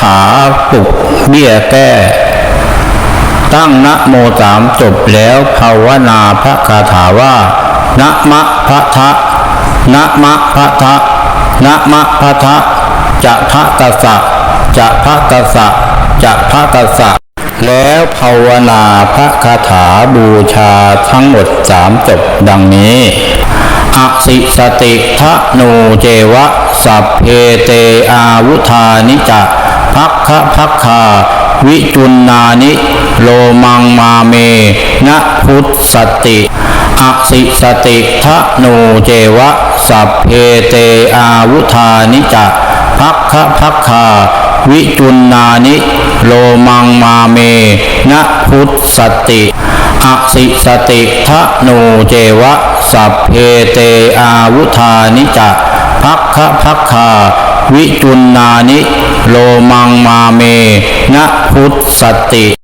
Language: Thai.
ถาปลุกเบี้ยแก้ ตั้งนะโมสามจบแล้วภาวนาพระคาถาว่านะมะพะทะนะมะพะทะนะมะพะทะจะพระกษะจะพระกษะจะพระกษะแล้วภาวนาพระคาถาบูชาทั้งหมดสามจบดังนี้อสิสติทะนูเจวะ สัพเพเตอาวุธานิจะ พักคะพักคาวิจุนนานิโลมังมาเมนะพุทธสติอสิสติทะนูเจวะ สัพเพเตอาวุธานิจะพักคะพักคาวิจุนนานิโลมังมาเมนะพุทธสติอสิสติทะนูเจวะ สัพเพเตอาวุธานิจะพักคะพักคาวิจุนนานิ โลมังมาเมนะพุทธสติ